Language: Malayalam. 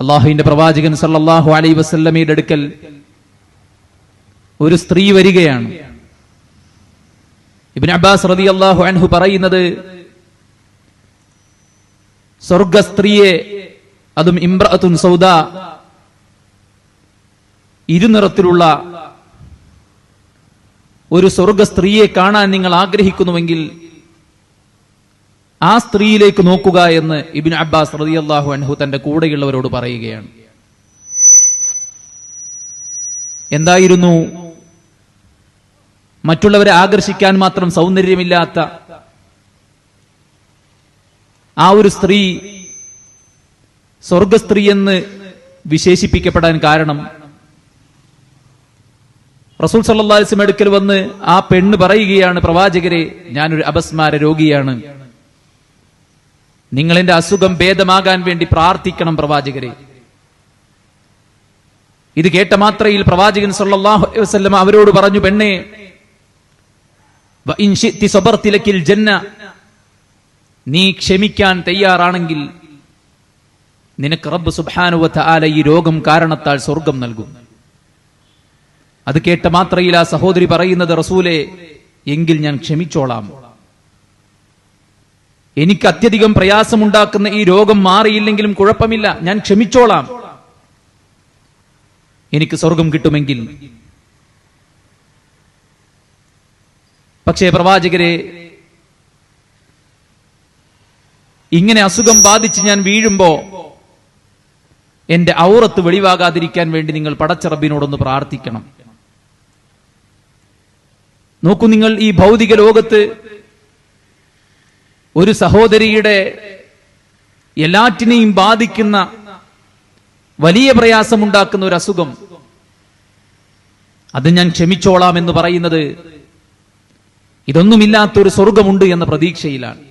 അള്ളാഹുവിന്റെ പ്രവാചകൻ സല്ലാഹു അലൈ വസല്ലമയുടെ അടുക്കൽ ഒരു സ്ത്രീ വരികയാണ്. ഇബ്നു അബ്ബാസ് അള്ളാഹു അൻഹു പറയുന്നത് സ്വർഗ സ്ത്രീയെ അതും ഇമ്രഅത്തുൻ സൗദ ഇരുനിറത്തിലുള്ള ഒരു സ്വർഗ സ്ത്രീയെ കാണാൻ നിങ്ങൾ ആഗ്രഹിക്കുന്നുവെങ്കിൽ ആ സ്ത്രീയിലേക്ക് നോക്കുക എന്ന് ഇബിൻ അബ്ബാസ് റളിയല്ലാഹു അൻഹു തന്റെ കൂടെയുള്ളവരോട് പറയുകയാണ്. എന്തായിരുന്നു? മറ്റുള്ളവരെ ആകർഷിക്കാൻ മാത്രം സൗന്ദര്യമില്ലാത്ത ആ ഒരു സ്ത്രീ സ്വർഗസ്ത്രീ എന്ന് വിശേഷിപ്പിക്കപ്പെടാൻ കാരണം റസൂൽ സല്ലാസ്ലം അടുക്കൽ വന്ന് ആ പെണ്ണ് പറയുകയാണ് പ്രവാചകരെ ഞാനൊരു അപസ്മാര രോഗിയാണ്. നിങ്ങൾ എന്റെ അസുഖം ഭേദമാകാൻ വേണ്ടി പ്രാർത്ഥിക്കണം പ്രവാചകരെ. ഇത് കേട്ട മാത്രയിൽ പ്രവാചകൻ വസല്ലം അവരോട് പറഞ്ഞു പെണ്ണേ ജന്ന നീ ക്ഷമിക്കാൻ തയ്യാറാണെങ്കിൽ നിനക്ക് റബ്ബ് സുബ്ഹാനഹു ആല ഈ രോഗം കാരണത്താൽ സ്വർഗം നൽകും. അത് കേട്ട മാത്രയിൽ ആ സഹോദരി പറയുന്നത് റസൂലെ എങ്കിൽ ഞാൻ ക്ഷമിച്ചോളാം. എനിക്ക് അത്യധികം പ്രയാസമുണ്ടാക്കുന്ന ഈ രോഗം മാറിയില്ലെങ്കിലും കുഴപ്പമില്ല. ഞാൻ ക്ഷമിച്ചോളാം. എനിക്ക് സ്വർഗം കിട്ടുമെങ്കിൽ. പക്ഷേ പ്രവാചകരെ ഇങ്ങനെ അസുഖം ബാധിച്ച് ഞാൻ വീഴുമ്പോ എന്റെ ഔറത്ത് വെളിവാകാതിരിക്കാൻ വേണ്ടി നിങ്ങൾ പടച്ചറബിനോടൊന്ന് പ്രാർത്ഥിക്കണം. നോക്കൂ നിങ്ങൾ ഈ ഭൗതിക ലോകത്ത് ഒരു സഹോദരിയുടെ എല്ലാറ്റിനെയും ബാധിക്കുന്ന വലിയ പ്രയാസമുണ്ടാക്കുന്ന ഒരു അസുഖം. അത് ഞാൻ ക്ഷമിച്ചോളാം എന്ന് പറയുന്നത് ഇതൊന്നുമില്ലാത്തൊരു സ്വർഗമുണ്ട് എന്ന പ്രതീക്ഷയിലാണ്.